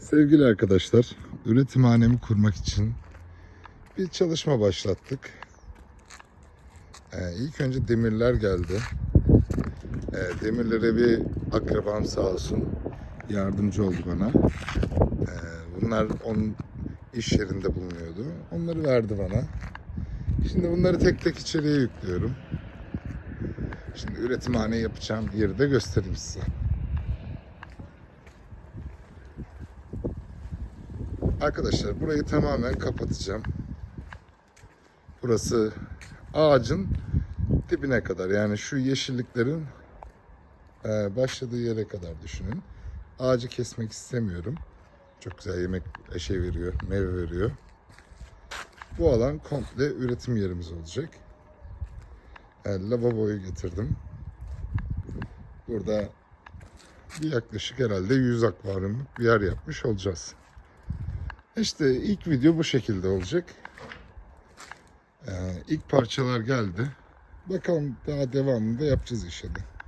Sevgili arkadaşlar, üretimhanemi kurmak için bir çalışma başlattık. Ee, ilk önce demirler geldi. Ee, demirlere bir akrabam sağ olsun yardımcı oldu bana. Ee, bunlar onun iş yerinde bulunuyordu. Onları verdi bana. Şimdi bunları tek tek içeriye yüklüyorum. Şimdi üretimhane yapacağım yeri de göstereyim size. Arkadaşlar burayı tamamen kapatacağım. Burası ağacın dibine kadar yani şu yeşilliklerin e, başladığı yere kadar düşünün. Ağacı kesmek istemiyorum. Çok güzel yemek şey veriyor, meyve veriyor. Bu alan komple üretim yerimiz olacak. Yani lavaboyu getirdim. Burada yaklaşık herhalde 100 akvaryumluk bir yer yapmış olacağız. İşte ilk video bu şekilde olacak. Ee, ilk parçalar geldi. Bakalım daha devamında yapacağız inşallah.